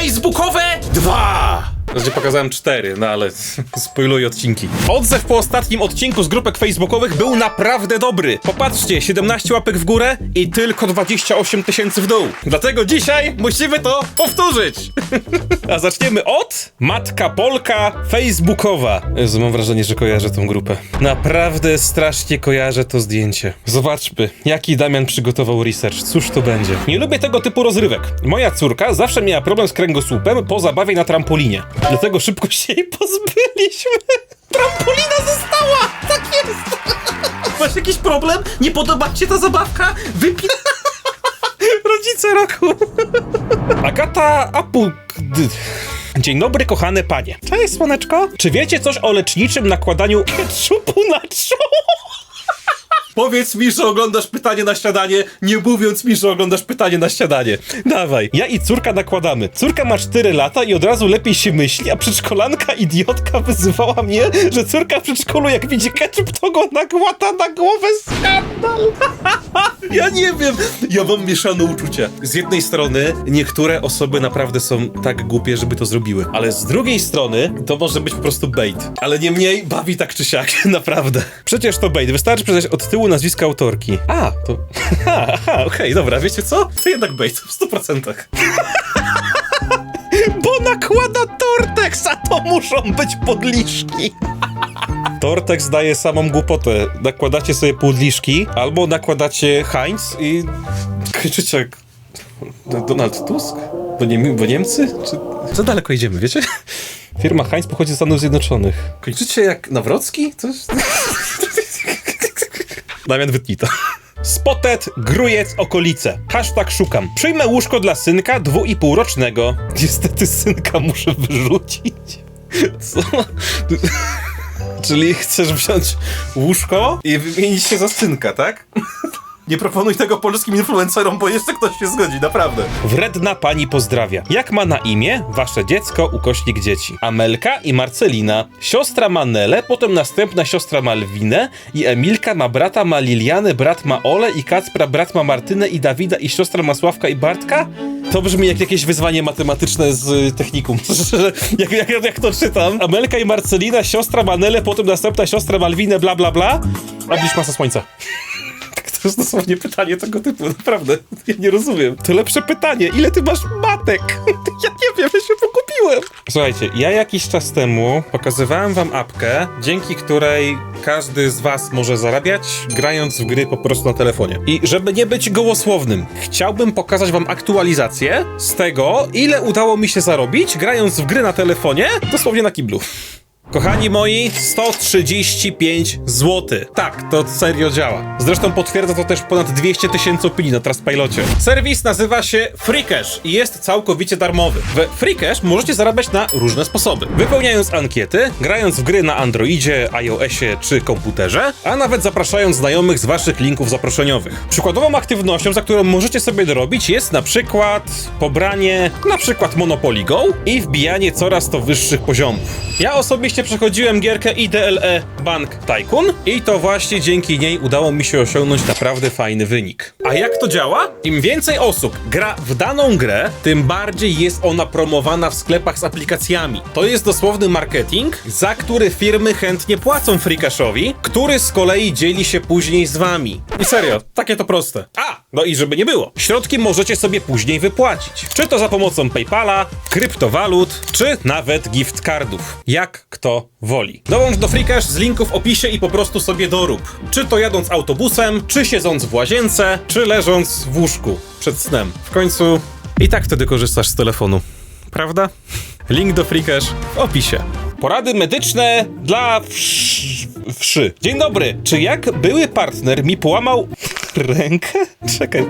facebookowe 2! Znaczy pokazałem cztery, no ale spoiluję odcinki. Odzew po ostatnim odcinku z grupek facebookowych był naprawdę dobry. Popatrzcie, 17 łapek w górę i tylko 28 tysięcy w dół. Dlatego dzisiaj musimy to powtórzyć. A zaczniemy od Matka Polka Facebookowa. Jezu, mam wrażenie, że kojarzę tą grupę. Naprawdę strasznie kojarzę to zdjęcie. Zobaczmy, jaki Damian przygotował research. Cóż to będzie? Nie lubię tego typu rozrywek. Moja córka zawsze miała problem z kręgosłupem po zabawie na trampolinie. Dlatego szybko się jej pozbyliśmy. Trampolina została! Tak jest! Masz jakiś problem? Nie podoba ci się ta zabawka? Wypi... Rodzice roku. Agata Apu... Dzień dobry, kochane panie. Cześć, słoneczko. Czy wiecie coś o leczniczym nakładaniu ketchupu na czoło? Powiedz mi, że oglądasz pytanie na śniadanie, nie mówiąc mi, że oglądasz pytanie na śniadanie. Dawaj. Ja i córka nakładamy. Córka ma 4 lata i od razu lepiej się myśli, a przedszkolanka idiotka wyzywała mnie, że córka w przedszkolu jak widzi ketchup, to go nakłada na głowę skandal. ja nie wiem. Ja mam mieszane uczucia. Z jednej strony niektóre osoby naprawdę są tak głupie, żeby to zrobiły, ale z drugiej strony to może być po prostu bait. Ale nie mniej bawi tak czy siak, naprawdę. Przecież to bait. Wystarczy przeczytać od tyłu nazwiska autorki. A, to... Aha, okej, dobra, wiecie co? To jednak bait, w 100%. Bo nakłada Tortex, a to muszą być podliszki. Tortex daje samą głupotę. Nakładacie sobie podliszki, albo nakładacie Heinz i krzyczycie Donald Tusk? Bo, nie, bo Niemcy? Czy... Co daleko idziemy, wiecie? Firma Heinz pochodzi z Stanów Zjednoczonych. Kończycie jak Nawrocki? Coś? Damian, wytnij to. Spotted, grujec, okolice. Hashtag szukam. Przyjmę łóżko dla synka dwu i pół rocznego. Niestety synka muszę wyrzucić. Co? Czyli chcesz wziąć łóżko i wymienić się za synka, tak? Nie proponuj tego polskim influencerom, bo jeszcze ktoś się zgodzi, naprawdę. Wredna pani pozdrawia. Jak ma na imię wasze dziecko, ukośnik dzieci? Amelka i Marcelina. Siostra ma Nelę, potem następna siostra ma Lwinę i Emilka ma brata, ma Lilianę, brat ma Ole i Kacpra, brat ma Martynę i Dawida i siostra ma Sławka i Bartka? To brzmi jak jakieś wyzwanie matematyczne z y, technikum. jak, jak, jak to czytam. Amelka i Marcelina, siostra ma Nelę, potem następna siostra ma Lwinę, bla bla bla. A bliż masa słońca. To jest dosłownie pytanie tego typu, naprawdę. Ja nie rozumiem. To lepsze pytanie. Ile ty masz matek? Ja nie wiem, ja się pogubiłem. Słuchajcie, ja jakiś czas temu pokazywałem wam apkę, dzięki której każdy z was może zarabiać, grając w gry po prostu na telefonie. I żeby nie być gołosłownym, chciałbym pokazać wam aktualizację z tego, ile udało mi się zarobić, grając w gry na telefonie, dosłownie na kiblu. Kochani moi, 135 zł. Tak, to serio działa. Zresztą potwierdza to też ponad 200 tysięcy opinii na Trustpilocie. Serwis nazywa się Freecash i jest całkowicie darmowy. W Freecash możecie zarabiać na różne sposoby. Wypełniając ankiety, grając w gry na Androidzie, iOSie czy komputerze, a nawet zapraszając znajomych z waszych linków zaproszeniowych. Przykładową aktywnością, za którą możecie sobie dorobić jest na przykład pobranie na przykład Monopoly Go i wbijanie coraz to wyższych poziomów. Ja osobiście przechodziłem gierkę IDLE Bank Tycoon i to właśnie dzięki niej udało mi się osiągnąć naprawdę fajny wynik. A jak to działa? Im więcej osób gra w daną grę, tym bardziej jest ona promowana w sklepach z aplikacjami. To jest dosłowny marketing, za który firmy chętnie płacą Freecashowi, który z kolei dzieli się później z wami. I serio, takie to proste. A, no i żeby nie było. Środki możecie sobie później wypłacić. Czy to za pomocą PayPala, kryptowalut, czy nawet gift cardów. Jak kto woli. Dołącz do Freecash z linku w opisie i po prostu sobie dorób. Czy to jadąc autobusem, czy siedząc w łazience, czy leżąc w łóżku przed snem. W końcu i tak wtedy korzystasz z telefonu. Prawda? Link do Freecash w opisie. Porady medyczne dla wsz... wszy. Dzień dobry. Czy jak były partner mi połamał rękę? Czekaj,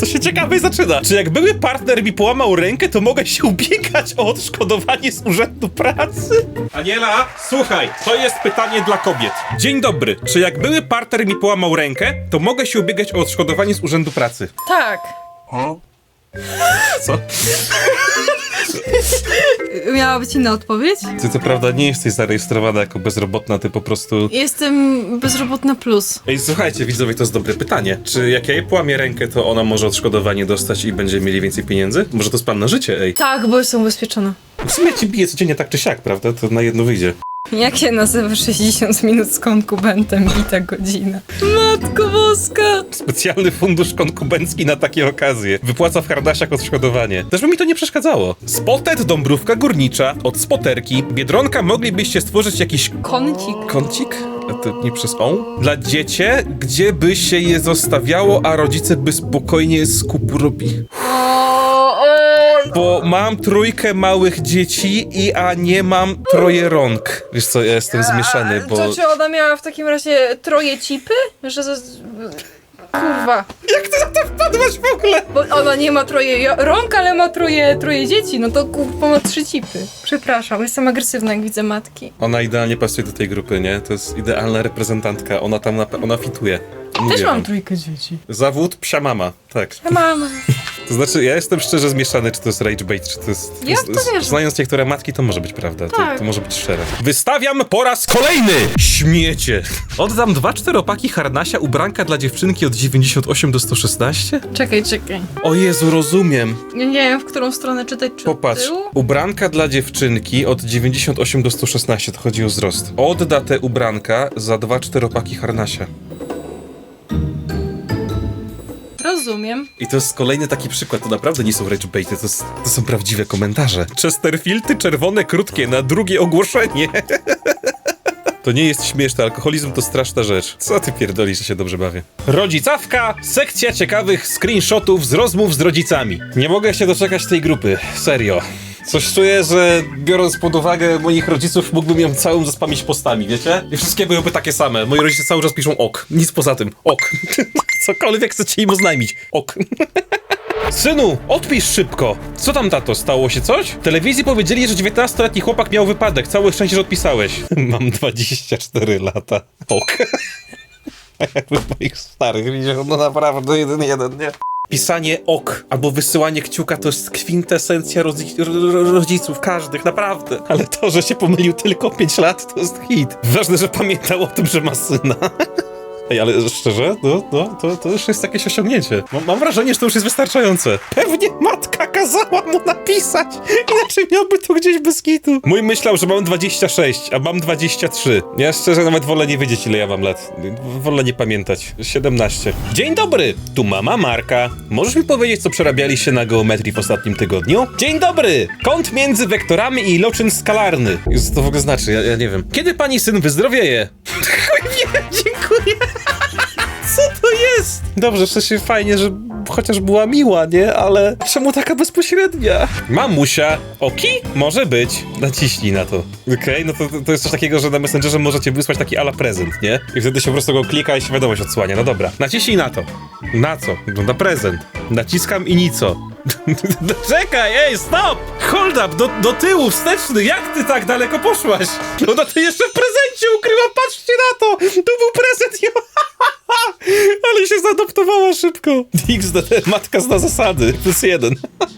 to się ciekawie zaczyna. Czy jak były partner mi połamał rękę, to mogę się ubiegać o odszkodowanie z urzędu pracy? Aniela, słuchaj, to jest pytanie dla kobiet. Dzień dobry. Czy jak były partner mi połamał rękę, to mogę się ubiegać o odszkodowanie z urzędu pracy? Tak. Co? Miała być inna odpowiedź? Ty co prawda nie jesteś zarejestrowana jako bezrobotna, ty po prostu... Jestem bezrobotna plus. Ej, słuchajcie, widzowie, to jest dobre pytanie. Czy jak ja jej połamię rękę, to ona może odszkodowanie dostać i będzie mieli więcej pieniędzy? Może to jest plan na życie, ej. Tak, bo jestem ubezpieczona. W sumie ci bije codziennie tak czy siak, prawda? To na jedno wyjdzie. Jak się nazywa 60 minut z konkubentem i ta godzina? Matko boska! Specjalny fundusz konkubencki na takie okazje. Wypłaca w hardasiach odszkodowanie. Też by mi to nie przeszkadzało. Spotet Dąbrówka Górnicza od Spoterki. Biedronka moglibyście stworzyć jakiś Kącik. kącik? A to nie przez on? Dla dziecię, gdzie by się je zostawiało, a rodzice by spokojnie z kupu robili. Bo mam trójkę małych dzieci i a nie mam troje rąk. Wiesz co, ja jestem zmieszany, bo... To czy ona miała w takim razie troje cipy? Że. Kurwa. Jak ty na to wpadłaś w ogóle? Bo ona nie ma troje jo- rąk, ale ma troje, troje dzieci. No to kurwa ma trzy cipy. Przepraszam, jestem agresywna jak widzę matki. Ona idealnie pasuje do tej grupy, nie? To jest idealna reprezentantka. Ona tam, na, ona fituje. Mówię Też mam wam. trójkę dzieci. Zawód psia mama, tak. Mama. To znaczy, ja jestem szczerze zmieszany, czy to jest rage bait, czy to jest... Ja w to z- wierzę. Znając niektóre matki, to może być prawda. To, Tak. to może być szczere. Wystawiam po raz kolejny! Śmiecie! Oddam dwa czteropaki harnasia ubranka dla dziewczynki od 98 do 116? Czekaj, czekaj. O Jezu, rozumiem. Ja nie wiem, w którą stronę czytać, czy Popatrz, tyłu? ubranka dla dziewczynki od 98 do 116, to chodzi o wzrost. Odda te ubranka za dwa czteropaki harnasia. Rozumiem. I to jest kolejny taki przykład, to naprawdę nie są rage baity, to, to są prawdziwe komentarze. Chesterfieldy czerwone krótkie na drugie ogłoszenie. To nie jest śmieszne, alkoholizm to straszna rzecz. Co ty pierdolisz, że się dobrze bawię? Rodzicawka, sekcja ciekawych screenshotów z rozmów z rodzicami. Nie mogę się doczekać tej grupy, serio. Coś czuję, że biorąc pod uwagę moich rodziców, mógłbym ją całą zaspamić postami, wiecie? I wszystkie byłyby takie same. Moi rodzice cały czas piszą ok. Nic poza tym. Ok. Cokolwiek chcecie im oznajmić. Ok. Synu, odpisz szybko! Co tam, tato? Stało się coś? W telewizji powiedzieli, że 19-letni chłopak miał wypadek. Całe szczęście, że odpisałeś. Mam 24 lata. Ok. Jakby moich starych widział, no naprawdę jeden, jeden, nie? Pisanie ok albo wysyłanie kciuka to jest kwintesencja rodzi- ro- ro- rodziców, każdych, naprawdę. Ale to, że się pomylił tylko 5 lat, to jest hit. Ważne, że pamiętał o tym, że ma syna. Ej, ale szczerze, no, no, to, to już jest jakieś osiągnięcie. Mam, mam wrażenie, że to już jest wystarczające. Pewnie matka kazała mu napisać, inaczej miałby to gdzieś bez kitu. Mój myślał, że mam 26, a mam 23. Ja szczerze nawet wolę nie wiedzieć, ile ja mam lat. Wolę nie pamiętać. 17. Dzień dobry, tu mama Marka. Możesz mi powiedzieć, co przerabialiście na geometrii w ostatnim tygodniu? Dzień dobry! Kąt między wektorami i iloczyn skalarny. Co to w ogóle znaczy? Ja, ja nie wiem. Kiedy pani syn wyzdrowieje? dziękuję. Co to jest? Dobrze, w sensie fajnie, że chociaż była miła, nie? Ale czemu taka bezpośrednia? Mamusia, oki? Może być. Naciśnij na to. Okej, no to, to jest coś takiego, że na Messengerze możecie wysłać taki ala prezent, nie? I wtedy się po prostu go klika i się wiadomość odsłania. No dobra, naciśnij na to. Na co? No na prezent. Naciskam i nico. Czekaj, ej, stop! Hold up, do, do tyłu, wsteczny, jak ty tak daleko poszłaś? No to ty jeszcze w prezencie ukryła, patrzcie na to! To był prezent! Ale się zadoptowała szybko. XD, matka zna zasady, plus jeden.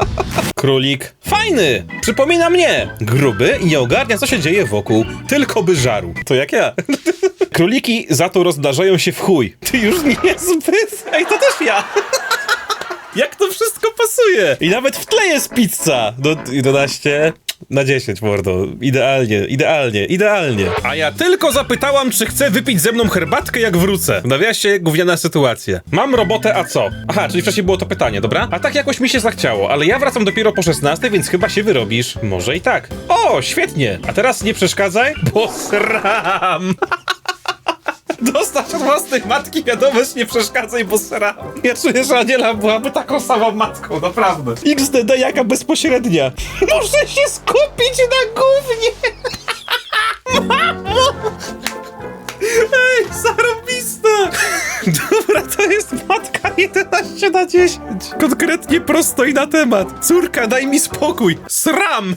Królik. Fajny! Przypomina mnie! Gruby i nie ogarnia, co się dzieje wokół. Tylko by żarł. To jak ja. Króliki za to rozdarzają się w chuj. Ty już nie zbyt. Ej, to też ja. Jak to wszystko pasuje? I nawet w tle jest pizza. Do 11 na 10, mordo. Idealnie, idealnie, idealnie. A ja tylko zapytałam, czy chce wypić ze mną herbatkę, jak wrócę. W nawiasie gówniana sytuacja. Mam robotę, a co? Aha, czyli wcześniej było to pytanie, dobra? A tak jakoś mi się zachciało, ale ja wracam dopiero po 16, więc chyba się wyrobisz. Może i tak. O, świetnie. A teraz nie przeszkadzaj, bo sram. Dostać od własnej matki wiadomość, nie przeszkadzaj, bo sera. Ja czuję, że Aniela byłaby taką samą matką, naprawdę. XDD jaka bezpośrednia. Muszę się skupić na gównie. Mamo! Ej, zarobista! Dobra, to jest matka 11 na 10. Konkretnie prosto i na temat. Córka, daj mi spokój. Sram!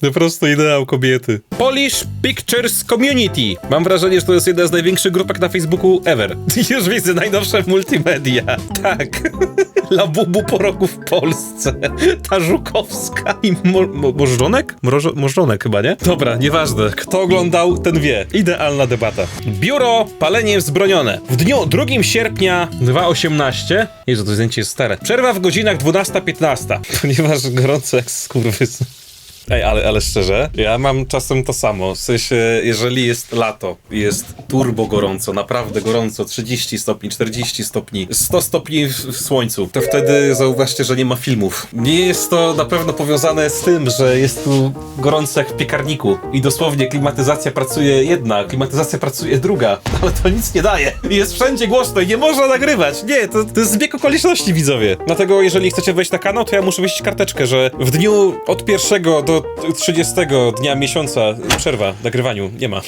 To prosto ideał kobiety. Polish Pictures Community. Mam wrażenie, że to jest jedna z największych grupek na Facebooku ever. Już widzę najnowsze multimedia. Tak. Labubu po roku w Polsce. Ta Żukowska i mo, mo, chyba, nie? Dobra, nieważne. Kto oglądał, ten wie. Idealna debata. Biuro, palenie wzbronione. W dniu 2 sierpnia 2018. Jezu, to zdjęcie jest stare. Przerwa w godzinach 12-15. Ponieważ gorąco jak skurwys. Ej, ale, ale szczerze, ja mam czasem to samo. W sensie, jeżeli jest lato, jest turbo gorąco, naprawdę gorąco, 30 stopni, 40 stopni, 100 stopni w, w słońcu, to wtedy zauważcie, że nie ma filmów. Nie jest to na pewno powiązane z tym, że jest tu gorąco jak w piekarniku i dosłownie klimatyzacja pracuje jedna, klimatyzacja pracuje druga, ale to nic nie daje. Jest wszędzie głośno i nie można nagrywać. Nie, to, to jest zbieg okoliczności, widzowie. Dlatego, jeżeli chcecie wejść na kanał, to ja muszę wejść karteczkę, że w dniu od pierwszego do 30 dnia miesiąca przerwa nagrywaniu nie ma.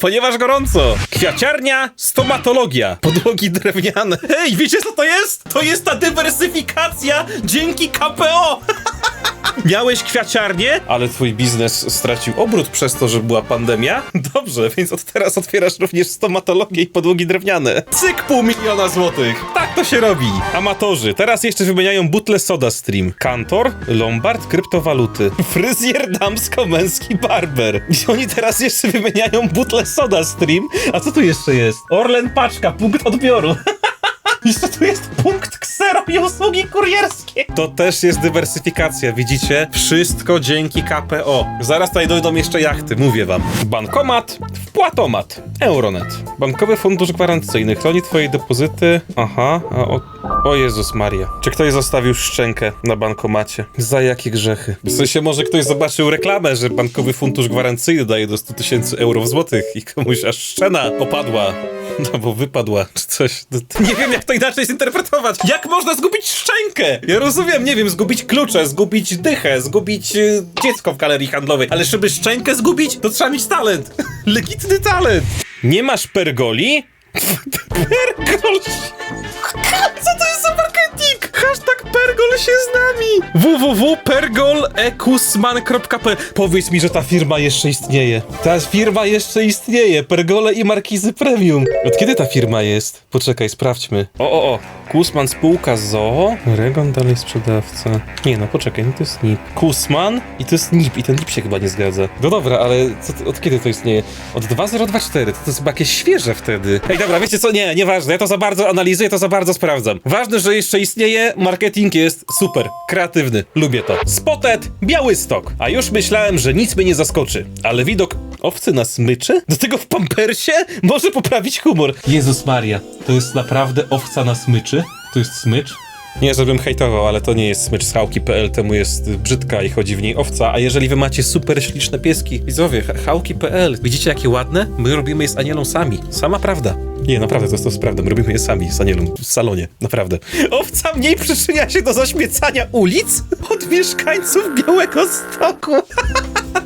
Ponieważ gorąco. Kwiaciarnia, stomatologia, podłogi drewniane. Hej, wiecie co to jest? To jest ta dywersyfikacja dzięki KPO. Miałeś kwiaciarnię, ale twój biznes stracił obrót przez to, że była pandemia? Dobrze, więc od teraz otwierasz również stomatologię i podłogi drewniane. Cyk pół miliona złotych. Tak to się robi. Amatorzy. Teraz jeszcze wymieniają butle Soda Stream. Kantor, Lombard, kryptowaluty. Fryzjer damsko-męski barber. I oni teraz jeszcze wymieniają butle Soda Stream. A co tu jeszcze jest? Orlen Paczka, punkt odbioru. Jeszcze tu jest punkt ksero i usługi kurierskie. To też jest dywersyfikacja, widzicie? Wszystko dzięki KPO. Zaraz tutaj dojdą jeszcze jachty, mówię wam. Bankomat, wpłatomat, Euronet. Bankowy fundusz gwarancyjny chroni twoje depozyty. Aha, a o, o Jezus Maria. Czy ktoś zostawił szczękę na bankomacie? Za jakie grzechy? W sensie może ktoś zobaczył reklamę, że bankowy fundusz gwarancyjny daje do 100 tysięcy euro w złotych i komuś aż szczena opadła. No bo wypadła, czy coś. Nie wiem, jak to inaczej zinterpretować. Jak można zgubić szczękę? Ja rozumiem, nie wiem, zgubić klucze, zgubić dychę, zgubić y, dziecko w galerii handlowej, ale żeby szczękę zgubić, to trzeba mieć talent. Legitny talent. Nie masz pergoli? Pergol! Co to jest za marketing? Hashtag Pergol się z nami! www.pergolekusman.pl Powiedz mi, że ta firma jeszcze istnieje. Ta firma jeszcze istnieje. Pergole i Markizy Premium. Od kiedy ta firma jest? Poczekaj, sprawdźmy. O, o, o. Kusman spółka ZOO. Regon dalej sprzedawca. Nie no, poczekaj, no to jest NIP. Kusman i to jest NIP i ten NIP się chyba nie zgadza. No dobra, ale co, od kiedy to istnieje? Od 2024. To, to jest chyba jakieś świeże wtedy. Ej, dobra, wiecie co? Nie, nieważne. Ja to za bardzo analizuję, to za bardzo sprawdzam. Ważne, że jeszcze istnieje. Marketing jest super. Kreatywny. Lubię to. Spotet Białystok. A już myślałem, że nic mnie nie zaskoczy. Ale widok owcy na smyczy? Do tego w pampersie? Może poprawić humor. Jezus Maria. To jest naprawdę owca na smyczy? To jest smycz? Nie, żebym hejtował, ale to nie jest smycz z temu jest brzydka i chodzi w niej owca. A jeżeli wy macie super śliczne pieski, widzowie, ha- chałki.pl, widzicie jakie ładne? My robimy je z Anielą sami. Sama prawda. Nie, naprawdę, to jest, to prawda. My robimy je sami z Anielą w salonie. Naprawdę. Owca mniej przyczynia się do zaśmiecania ulic od mieszkańców Białego Stoku.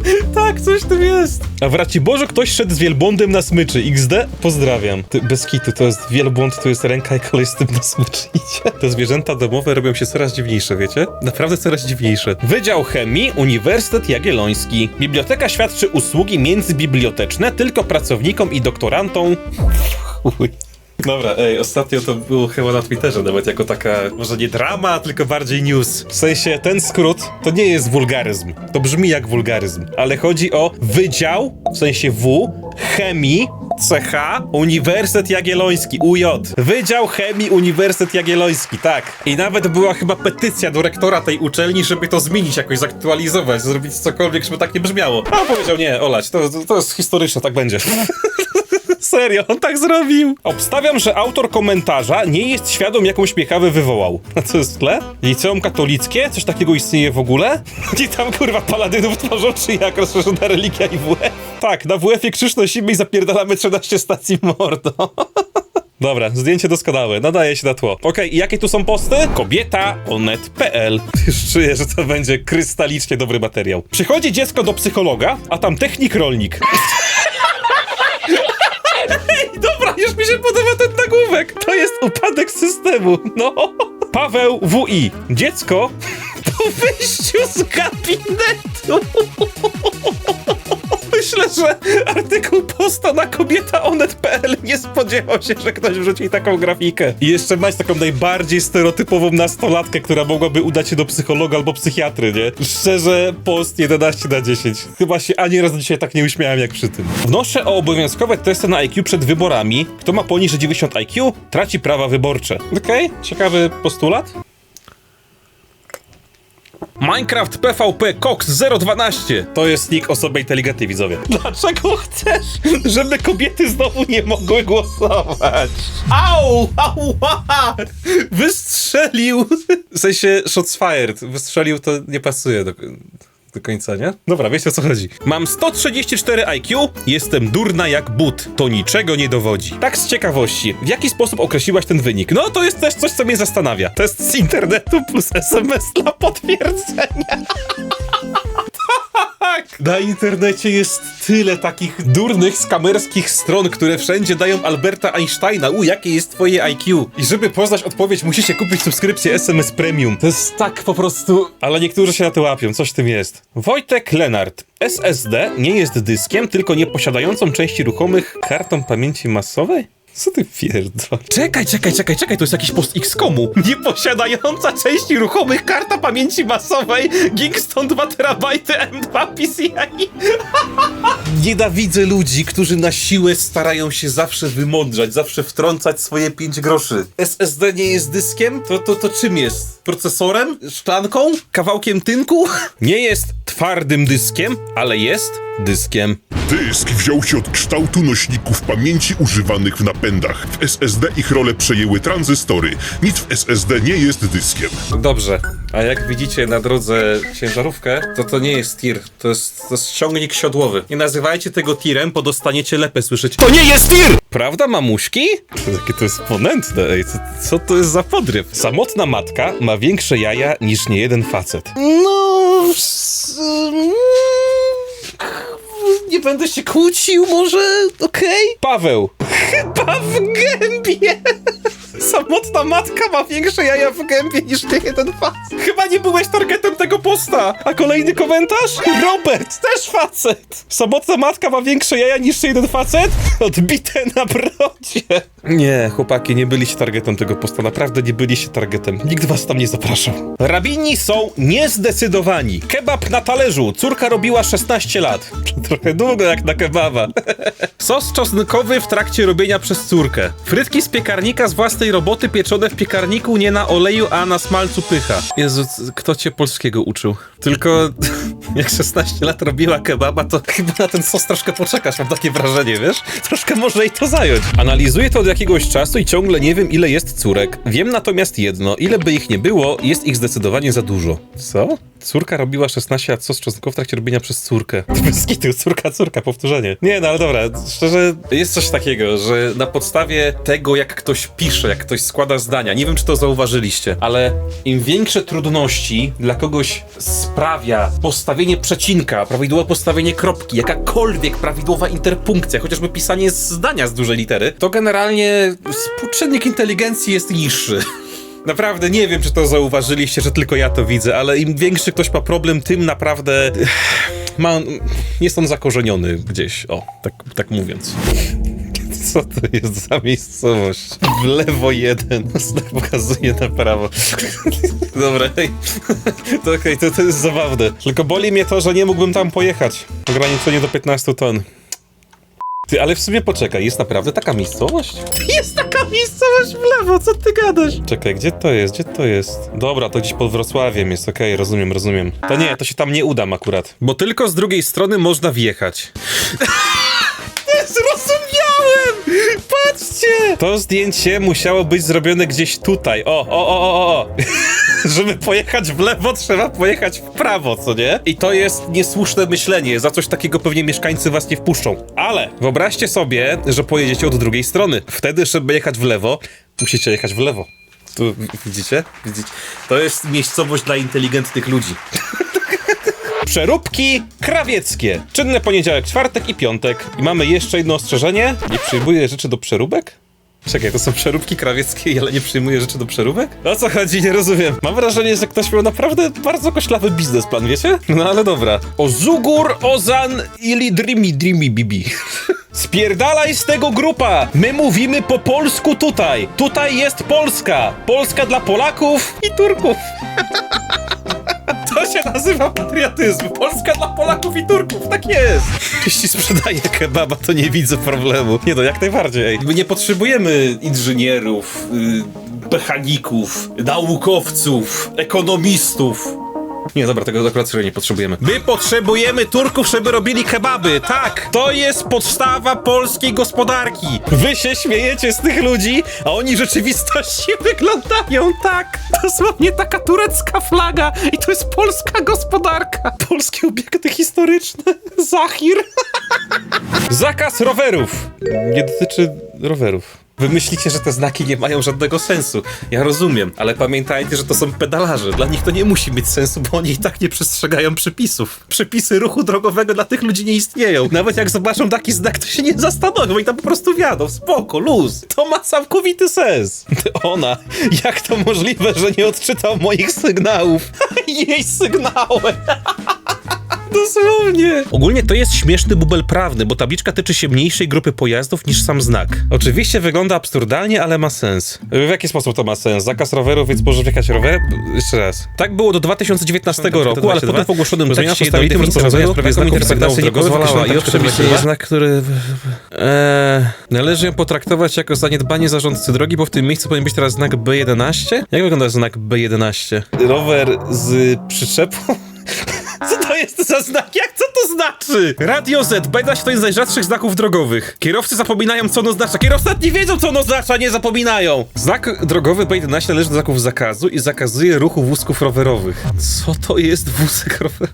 Tak, coś tu jest. A w Raciborzu ktoś szedł z wielbłądem na smyczy. XD? Pozdrawiam. Ty, bez kitu, to jest wielbłąd, to jest ręka i kolej z tym na smyczy idzie. Te zwierzęta domowe robią się coraz dziwniejsze, wiecie? Naprawdę coraz dziwniejsze. Wydział Chemii, Uniwersytet Jagielloński. Biblioteka świadczy usługi międzybiblioteczne tylko pracownikom i doktorantom. Dobra, ej, ostatnio to było chyba na Twitterze, nawet jako taka, może nie drama, tylko bardziej news. W sensie, ten skrót to nie jest wulgaryzm. To brzmi jak wulgaryzm, ale chodzi o Wydział, w sensie W, Chemii, CH, Uniwersytet Jagielloński, UJ. Wydział Chemii, Uniwersytet Jagielloński, tak. I nawet była chyba petycja do rektora tej uczelni, żeby to zmienić, jakoś zaktualizować, zrobić cokolwiek, żeby tak nie brzmiało. A powiedział, nie, olać, to, to, to jest historyczne, tak będzie. Serio, on tak zrobił. Obstawiam, że autor komentarza nie jest świadom, jaką śmiechawę wywołał. A co jest w tle? Liceum katolickie? Coś takiego istnieje w ogóle? I tam kurwa paladynów tworzą, czy jak rozszerzona religia i WF? Tak, na WF-ie krzyż nosimy zapierdalamy 13 stacji mordo. Dobra, zdjęcie doskonałe, nadaje się na tło. Okej, i jakie tu są posty? Kobieta onet.pl Już czuję, że to będzie krystalicznie dobry materiał. Przychodzi dziecko do psychologa, a tam technik rolnik. Mi się podoba ten nagłówek. To jest upadek systemu, no. Paweł WI. Dziecko po wyjściu z gabinetu Myślę, że artykuł posta na kobietaonet.pl nie spodziewał się, że ktoś wrzuci taką grafikę. I jeszcze mać taką najbardziej stereotypową nastolatkę, która mogłaby udać się do psychologa albo psychiatry, nie? Szczerze, post 11 na 10. Chyba się ani razu dzisiaj tak nie uśmiałem jak przy tym. Wnoszę o obowiązkowe testy na IQ przed wyborami. Kto ma poniżej 90 IQ, traci prawa wyborcze. Okej, ciekawy postulat. Minecraft PvP Cox 012 to jest nick osoby inteligentnej, widzowie. Dlaczego chcesz, żeby kobiety znowu nie mogły głosować? Au! Ała! Wystrzelił! W sensie shots fired. Wystrzelił to nie pasuje do, do końca, nie? Dobra, wiecie o co chodzi. Mam 134 IQ, jestem durna jak but. To niczego nie dowodzi. Tak z ciekawości, w jaki sposób określiłaś ten wynik? No to jest też coś, co mnie zastanawia. Test z internetu plus SMS dla potwierdzenia. Na internecie jest tyle takich durnych, skamerskich stron, które wszędzie dają Alberta Einsteina. U, jakie jest twoje IQ? I żeby poznać odpowiedź, musicie kupić subskrypcję SMS Premium. To jest tak po prostu... Ale niektórzy się na to łapią, coś w tym jest. Wojtek Lenart. SSD nie jest dyskiem, tylko nieposiadającą części ruchomych kartą pamięci masowej? Co ty pierdol? Czekaj, czekaj, czekaj, czekaj, to jest jakiś post X-komu. Nieposiadająca części ruchomych karta pamięci masowej Kingston 2 terabajty M2 PCI. Nienawidzę ludzi, którzy na siłę starają się zawsze wymądrzać, zawsze wtrącać swoje 5 groszy. SSD nie jest dyskiem? To, to, to czym jest? Procesorem? Szklanką? Kawałkiem tynku? Nie jest twardym dyskiem, ale jest dyskiem. Dysk wziął się od kształtu nośników pamięci używanych w napędach. W SSD ich rolę przejęły tranzystory. Nic w SSD nie jest dyskiem. Dobrze, a jak widzicie na drodze ciężarówkę, to to nie jest tir, to jest, to jest ciągnik siodłowy. Nie nazywajcie tego tirem, bo dostaniecie lepę słyszeć. To nie jest tir! Prawda, mamuśki? Jakie to jest ponętne, ej, co, co to jest za podryw? Samotna matka ma większe jaja niż niejeden facet. No... Nie będę się kłócił, może? Okej? Paweł. Chyba w gębie. Samotna matka ma większe jaja w gębie niż ty jeden facet. Chyba nie byłeś targetem tego posta. A kolejny komentarz? Robert, też facet. Samotna matka ma większe jaja niż ty jeden facet? Odbite na brodzie. Nie, chłopaki, nie byliście targetem tego posta. Naprawdę nie byliście targetem. Nikt was tam nie zapraszał. Rabini są niezdecydowani. Kebab na talerzu. Córka robiła 16 lat. Trochę długo jak na kebaba. Sos czosnkowy w trakcie robienia przez córkę. Frytki z piekarnika z własnej roboty pieczone w piekarniku nie na oleju, a na smalcu pycha. Jezu, kto cię polskiego uczył? Tylko jak 16 lat robiła kebaba, to chyba na ten sos troszkę poczekasz, mam takie wrażenie, wiesz? Troszkę może i to zająć. Analizuję to od jakiegoś czasu i ciągle nie wiem, ile jest córek. Wiem natomiast jedno, ile by ich nie było, jest ich zdecydowanie za dużo. Co? Córka robiła 16 lat sos czosnkowy w trakcie robienia przez córkę. Bez kitu, córka, córka, powtórzenie. Nie, no ale dobra, szczerze, jest coś takiego, że na podstawie tego, jak ktoś pisze, jak ktoś składa zdania, nie wiem, czy to zauważyliście, ale im większe trudności dla kogoś sprawia postawienie przecinka, prawidłowe postawienie kropki, jakakolwiek prawidłowa interpunkcja, chociażby pisanie zdania z dużej litery, to generalnie współczynnik inteligencji jest niższy. Naprawdę nie wiem, czy to zauważyliście, że tylko ja to widzę, ale im większy ktoś ma problem, tym naprawdę ma, jest on zakorzeniony gdzieś. O, tak, tak mówiąc. Co to jest za miejscowość? W lewo jeden. Znak pokazuje na prawo. Dobra, hej. To okej, to, to jest zabawne. Tylko boli mnie to, że nie mógłbym tam pojechać. Ograniczenie do 15 ton. Ty, ale w sumie poczekaj, jest naprawdę taka miejscowość? Jest taka miejscowość w lewo, co ty gadasz? Czekaj, gdzie to jest, gdzie to jest? Dobra, to gdzieś pod Wrocławiem jest, okej, rozumiem, rozumiem. To nie, to się tam nie udam akurat. Bo tylko z drugiej strony można wjechać. Patrzcie! To zdjęcie musiało być zrobione gdzieś tutaj. O, o, o, o, o. Żeby pojechać w lewo, trzeba pojechać w prawo, co nie? I to jest niesłuszne myślenie. Za coś takiego pewnie mieszkańcy was nie wpuszczą. Ale wyobraźcie sobie, że pojedziecie od drugiej strony. Wtedy, żeby jechać w lewo, musicie jechać w lewo. Tu widzicie? Widzicie? To jest miejscowość dla inteligentnych ludzi. Przeróbki krawieckie. Czynne poniedziałek, czwartek i piątek. I mamy jeszcze jedno ostrzeżenie. Nie przyjmuję rzeczy do przeróbek? Czekaj, to są przeróbki krawieckie, ale nie przyjmuję rzeczy do przeróbek? O co chodzi? Nie rozumiem. Mam wrażenie, że ktoś miał naprawdę bardzo koślawy biznesplan, wiecie? No ale dobra. O Zugur, Ozan, ili Dreamy, Dreamy Bibi. Spierdalaj z tego grupa! My mówimy po polsku tutaj! Tutaj jest Polska! Polska dla Polaków i Turków! To się nazywa patriotyzm. Polska dla Polaków i Turków, tak jest. Jeśli sprzedaję kebaba, to nie widzę problemu. Nie no, jak najbardziej. My nie potrzebujemy inżynierów, y, mechaników, naukowców, ekonomistów. Nie, dobra, tego akurat serio nie potrzebujemy. My potrzebujemy Turków, żeby robili kebaby, tak! To jest podstawa polskiej gospodarki. Wy się śmiejecie z tych ludzi, a oni w rzeczywistości wyglądają tak. Dosłownie taka turecka flaga i to jest polska gospodarka. Polskie obiekty historyczne. Zachir. Zakaz rowerów. Nie dotyczy rowerów. Wy myślicie, że te znaki nie mają żadnego sensu. Ja rozumiem, ale pamiętajcie, że to są pedalarze. Dla nich to nie musi mieć sensu, bo oni i tak nie przestrzegają przepisów. Przepisy ruchu drogowego dla tych ludzi nie istnieją. Nawet jak zobaczą taki znak, to się nie zastanowią i tam po prostu wiadą. Spoko, luz. To ma całkowity sens. Ona, jak to możliwe, że nie odczytał moich sygnałów? Jej sygnały. Dosłownie. Ogólnie to jest śmieszny bubel prawny, bo tabliczka tyczy się mniejszej grupy pojazdów niż sam znak. Oczywiście wygląda absurdalnie, ale ma sens. W jaki sposób to ma sens? Zakaz rowerów, więc może wjechać rower? Jeszcze raz. Tak było do 2019 roku, ale potem w ogłoszonym Zmiana tekście postanowień jednolitym rozporządzeniu w sprawie znaków interpretacji nie pozwalała. i owszem, jest znak, który... Eee, należy ją potraktować jako zaniedbanie zarządcy drogi, bo w tym miejscu powinien być teraz znak B11? Jak wygląda znak B11? Rower z przyczepą? Co to jest za znak? Jak co to znaczy? Radio Z, B11 to jest z najrzadszych znaków drogowych. Kierowcy zapominają, co ono oznacza. Kierowcy nawet nie wiedzą, co ono oznacza, nie zapominają. Znak drogowy B11 należy do znaków zakazu i zakazuje ruchu wózków rowerowych. Co to jest wózek rowerowy?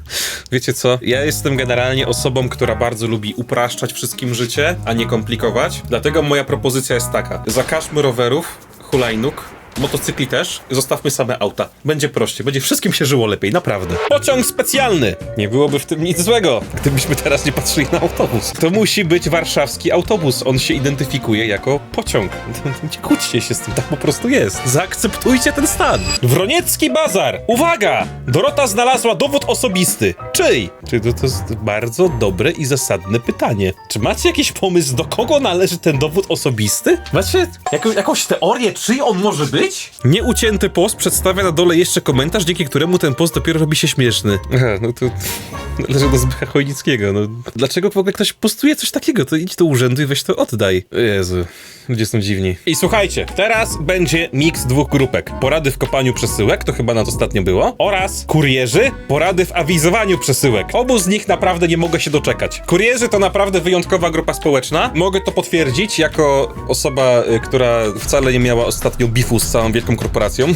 Wiecie co? Ja jestem generalnie osobą, która bardzo lubi upraszczać wszystkim życie, a nie komplikować. Dlatego moja propozycja jest taka. Zakażmy rowerów, hulajnóg, Motocykli też, zostawmy same auta. Będzie prościej, będzie wszystkim się żyło lepiej, naprawdę. Pociąg specjalny! Nie byłoby w tym nic złego, gdybyśmy teraz nie patrzyli na autobus. To musi być warszawski autobus, on się identyfikuje jako pociąg. Nie kłóćcie się z tym, tak po prostu jest. Zaakceptujcie ten stan. Wroniecki bazar! Uwaga! Dorota znalazła dowód osobisty. Czyj? Czy to, to jest bardzo dobre i zasadne pytanie. Czy macie jakiś pomysł, do kogo należy ten dowód osobisty? Macie jako, jakąś teorię, czyj on może być? Nieucięty post przedstawia na dole jeszcze komentarz, dzięki któremu ten post dopiero robi się śmieszny. Aha, no to należy do Zbycha Chojnickiego. No, dlaczego w ogóle ktoś postuje coś takiego? To idź do urzędu i weź to oddaj. Jezu, ludzie są dziwni. I słuchajcie, teraz będzie miks dwóch grupek. Porady w kopaniu przesyłek, to chyba nas ostatnio było, oraz kurierzy, porady w awizowaniu przesyłek. Obu z nich naprawdę nie mogę się doczekać. Kurierzy to naprawdę wyjątkowa grupa społeczna. Mogę to potwierdzić jako osoba, y, która wcale nie miała ostatnio bifu z całą wielką korporacją.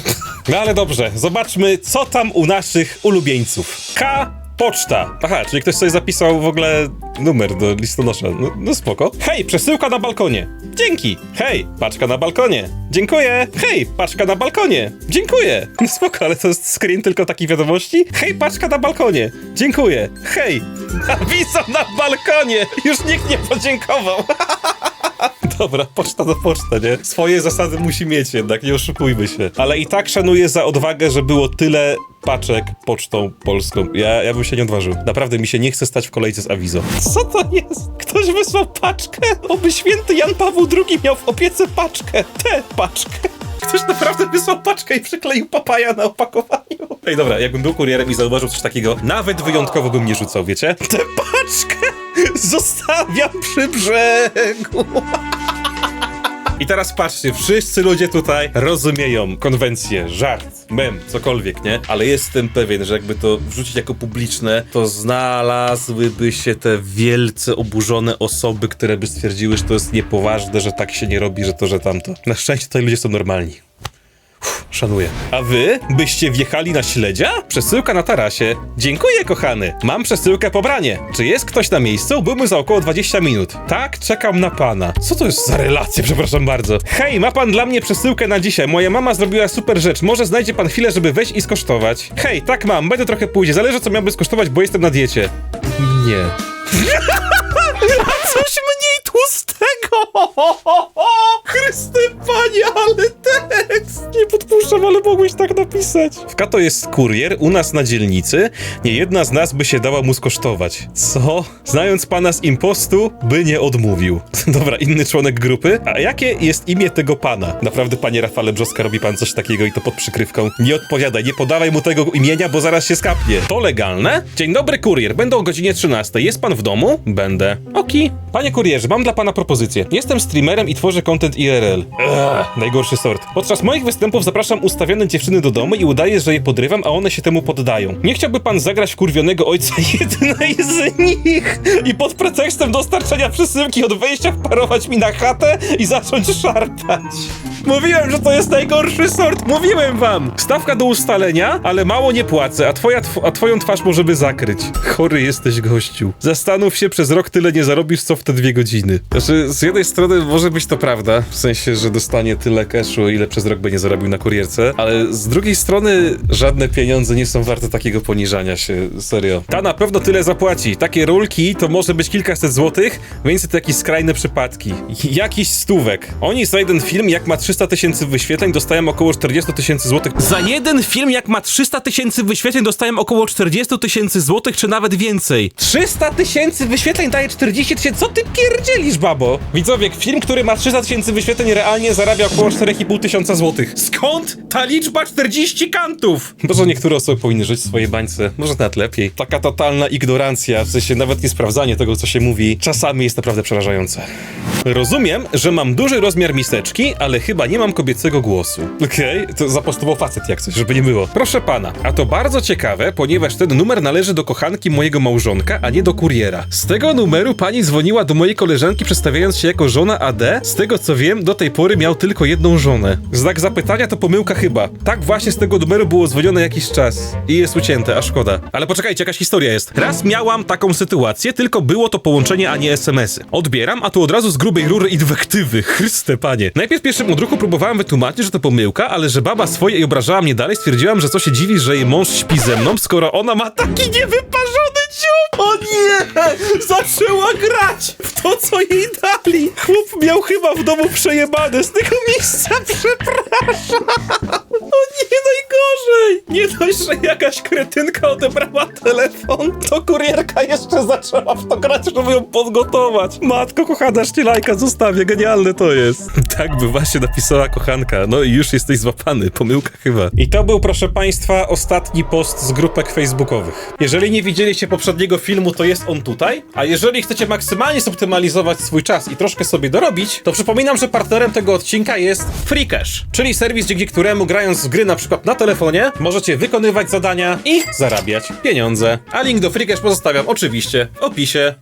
No ale dobrze, zobaczmy, co tam u naszych ulubieńców. K. Poczta. Aha, czyli ktoś sobie zapisał w ogóle numer do listonosza. No, no spoko. Hej, przesyłka na balkonie. Dzięki. Hej, paczka na balkonie. Dziękuję. Hej, paczka na balkonie. Dziękuję. No spoko, ale to jest screen tylko takich wiadomości. Hej, paczka na balkonie. Dziękuję. Hej, awizo na balkonie. Już nikt nie podziękował. Dobra, poczta to poczta, nie? Swoje zasady musi mieć jednak, nie oszukujmy się. Ale i tak szanuję za odwagę, że było tyle paczek pocztą polską. Ja, ja bym się nie odważył. Naprawdę mi się nie chce stać w kolejce z awizo. Co to jest? Ktoś wysłał paczkę? Oby święty Jan Paweł II miał w opiece paczkę. Tę paczkę. Ktoś naprawdę wysłał paczkę i przykleił papaja na opakowaniu. Ej, dobra, jakbym był kurierem i zauważył coś takiego, nawet wyjątkowo bym nie rzucał, wiecie? Tę paczkę zostawiam przy brzegu. I teraz patrzcie, wszyscy ludzie tutaj rozumieją konwencję, żart, mem, cokolwiek, nie? Ale jestem pewien, że jakby to wrzucić jako publiczne, to znalazłyby się te wielce oburzone osoby, które by stwierdziły, że to jest niepoważne, że tak się nie robi, że to, że tamto. Na szczęście tutaj ludzie są normalni. Uff, Szanuję. A wy byście wjechali na śledzia? Przesyłka na tarasie. Dziękuję, kochany. Mam przesyłkę po branie. Czy jest ktoś na miejscu? Byłbym za około 20 minut. Tak, czekam na pana. Co to jest za relacje, przepraszam bardzo. Hej, ma pan dla mnie przesyłkę na dzisiaj. Moja mama zrobiła super rzecz. Może znajdzie pan chwilę, żeby wejść i skosztować. Hej, tak mam, będę trochę później. Zależy, co miałby skosztować, bo jestem na diecie. Nie. Coś mniej tłustego! Chryste panie, ale tekst! Nie podpuszczam, ale mogłeś tak napisać. W Kato jest kurier, u nas na dzielnicy. Nie jedna z nas by się dała mu skosztować. Co? Znając pana z impostu, by nie odmówił. Dobra, inny członek grupy. A jakie jest imię tego pana? Naprawdę, panie Rafale Brzoska, robi pan coś takiego i to pod przykrywką. Nie odpowiadaj, nie podawaj mu tego imienia, bo zaraz się skapnie. To legalne? Dzień dobry, kurier. Będę o godzinie 13. Jest pan w domu? Będę. Oki. Panie kurierze, mam dla pana propozycję. Jestem streamerem i tworzę content IRL. Najgorszy sort. Podczas moich występów zapraszam ustawione dziewczyny do domu i udaję, że je podrywam, a one się temu poddają. Nie chciałby pan zagrać wkurwionego ojca jednej z nich i pod pretekstem dostarczenia przesyłki od wejścia wparować mi na chatę i zacząć szarpać. Mówiłem, że to jest najgorszy sort, mówiłem wam! Stawka do ustalenia, ale mało nie płacę, a, twoja tw- a twoją twarz możemy zakryć. Chory jesteś, gościu. Zastanów się, przez rok tyle nie zarobisz, co w te dwie godziny. Znaczy, z jednej strony może być to prawda, w sensie, że dostanie tyle cashu, ile przez rok by nie zarobił na kurierce, ale z drugiej strony żadne pieniądze nie są warte takiego poniżania się, serio. Ta na pewno tyle zapłaci. Takie rulki to może być kilkaset złotych, więc to jakieś skrajne przypadki. Jakiś stówek. Oni za jeden film, jak ma 300 tysięcy wyświetleń, dostają około 40 tysięcy złotych. Za jeden film, jak ma 300 tysięcy wyświetleń, dostają około 40 tysięcy złotych, czy nawet więcej. 300 tysięcy wyświetleń daje 40 tysięcy. Co ty pierdzielisz, babo? Widzowie, film, który ma 300 tysięcy wyświetleń, realnie zarabia około 4,5 tysiąca złotych. Skąd ta liczba 40 kantów? Może niektóre osoby powinny żyć w swojej bańce. Może nawet lepiej. Taka totalna ignorancja, w sensie nawet nie sprawdzanie tego, co się mówi, czasami jest naprawdę przerażające. Rozumiem, że mam duży rozmiar miseczki, ale chyba nie mam kobiecego głosu. Okej, to zapostował facet jak coś, żeby nie było. Proszę pana, a to bardzo ciekawe, ponieważ ten numer należy do kochanki mojego małżonka, a nie do kuriera. Z tego numeru pani dzwoniła do mojej koleżanki przedstawiając się jako żona AD. Z tego co wiem, do tej pory miał tylko jedną żonę. Znak zapytania to pomyłka chyba. Tak właśnie z tego numeru było dzwonione jakiś czas. I jest ucięte, a szkoda. Ale poczekajcie, jakaś historia jest. Raz miałam taką sytuację, tylko było to połączenie, a nie SMS-y. Odbieram, a tu od razu z grubej rury inwektywy. Chryste panie. Najpierw pierwszym próbowałem wytłumaczyć, że to pomyłka, ale że baba swoje i obrażała mnie dalej, stwierdziłam, że co się dziwi, że jej mąż śpi ze mną, skoro ona ma taki niewyparzony ciup. O nie! Zaczęła grać w to, co jej dali. Chłop miał chyba w domu przejebane z tego miejsca, przepraszam. O nie, najgorzej! Nie dość, że jakaś kretynka odebrała telefon, to kurierka jeszcze zaczęła w to grać, żeby ją podgotować. Matko kochana, szcielajka, zostawię, genialne to jest. Tak by właśnie napisała kochanka. No i już jesteś złapany, pomyłka chyba. I to był, proszę państwa, ostatni post z grupek facebookowych. Jeżeli nie widzieliście poprzedniego filmu, to jest on tutaj. A jeżeli chcecie maksymalnie zoptymalizować swój czas i troszkę sobie dorobić, to przypominam, że partnerem tego odcinka jest Freecash, czyli serwis, dzięki któremu w gry na przykład na telefonie, możecie wykonywać zadania i zarabiać pieniądze. A link do Freecash pozostawiam oczywiście w opisie.